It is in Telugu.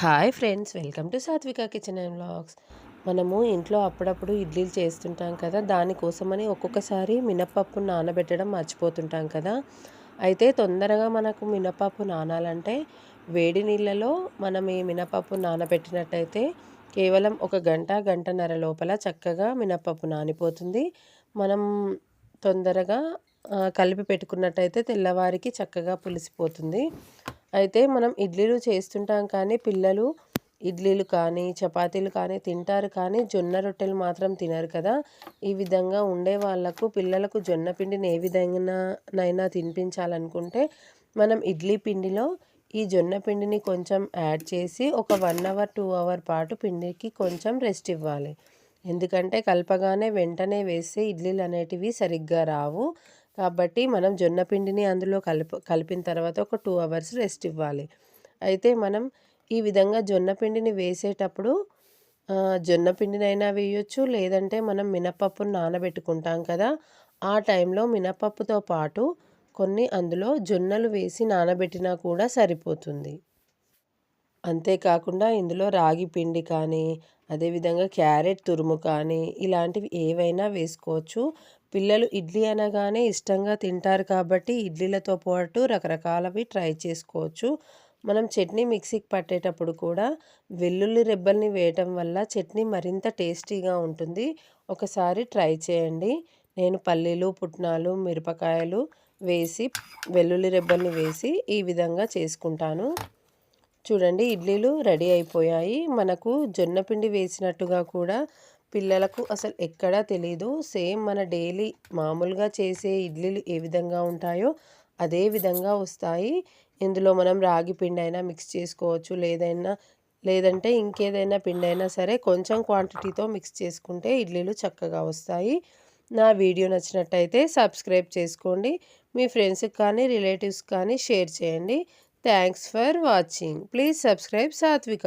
Hi friends welcome to Satvika kitchen and blogs మనము ఇంట్లో అప్పుడప్పుడు ఇడ్లీలు చేస్తుంటాం కదా దానికోసమని ఒక్కొక్కసారి మినపప్పు నానబెట్టడం మర్చిపోతుంటాం కదా. అయితే తొందరగా మనకు మినపప్పు నానాలంటే వేడి నీళ్ళలో మనం ఈ మినపప్పు నానబెట్టినట్టయితే కేవలం ఒక గంట గంటన్నర లోపల చక్కగా మినపప్పు నానిపోతుంది. మనం తొందరగా కలిపి పెట్టుకున్నట్టయితే తెల్లవారికి చక్కగా పులిసిపోతుంది. అయితే మనం ఇడ్లీలు చేస్తుంటాం కానీ పిల్లలు ఇడ్లీలు కానీ చపాతీలు కానీ తింటారు కానీ జొన్న రొట్టెలు మాత్రం తినరు కదా. ఈ విధంగా ఉండే వాళ్ళకు పిల్లలకు జొన్న పిండిని ఏ విధంగానైనా తినిపించాలనుకుంటే మనం ఇడ్లీ పిండిలో ఈ జొన్న పిండిని కొంచెం యాడ్ చేసి ఒక వన్ అవర్ టూ అవర్ పాటు పిండికి కొంచెం రెస్ట్ ఇవ్వాలి. ఎందుకంటే కలపగానే వెంటనే వేస్తే ఇడ్లీలు అనేటివి సరిగ్గా రావు. కాబట్టి మనం జొన్న పిండిని అందులో కలిపి కలిపిన తర్వాత ఒక టూ అవర్స్ రెస్ట్ ఇవ్వాలి. అయితే మనం ఈ విధంగా జొన్న పిండిని వేసేటప్పుడు జొన్న పిండినైనా వేయొచ్చు లేదంటే మనం మినపప్పును నానబెట్టుకుంటాం కదా ఆ టైంలో మినపప్పుతో పాటు కొన్ని అందులో జొన్నలు వేసి నానబెట్టినా కూడా సరిపోతుంది. అంతేకాకుండా ఇందులో రాగి పిండి కానీ అదేవిధంగా క్యారెట్ తురుము కానీ ఇలాంటివి ఏవైనా వేసుకోవచ్చు. పిల్లలు ఇడ్లీ అనగానే ఇష్టంగా తింటారు కాబట్టి ఇడ్లీలతో పాటు రకరకాలవి ట్రై చేసుకోవచ్చు. మనం చట్నీ మిక్సీకి పట్టేటప్పుడు కూడా వెల్లుల్లి రెబ్బల్ని వేయటం వల్ల చట్నీ మరింత టేస్టీగా ఉంటుంది. ఒకసారి ట్రై చేయండి. నేను పల్లీలు పుట్నాలు మిరపకాయలు వేసి వెల్లుల్లి రెబ్బల్ని వేసి ఈ విధంగా చేసుకుంటాను. చూడండి ఇడ్లీలు రెడీ అయిపోయాయి. మనకు జొన్న పిండి వేసినట్టుగా కూడా పిల్లలకు అసలు ఎక్కడా తెలీదు. సేమ్ మన డైలీ మామూలుగా చేసే ఇడ్లీలు ఏ విధంగా ఉంటాయో అదే విధంగా వస్తాయి. ఇందులో మనం రాగి పిండి అయినా మిక్స్ చేసుకోవచ్చు. లేదైనా లేదంటే ఇంకేదైనా పిండి అయినా సరే కొంచెం క్వాంటిటీతో మిక్స్ చేసుకుంటే ఇడ్లీలు చక్కగా వస్తాయి. నా వీడియో నచ్చినట్టయితే సబ్స్క్రైబ్ చేసుకోండి. మీ ఫ్రెండ్స్కి కానీ రిలేటివ్స్ కానీ షేర్ చేయండి. Thanks for watching. Please subscribe Satvika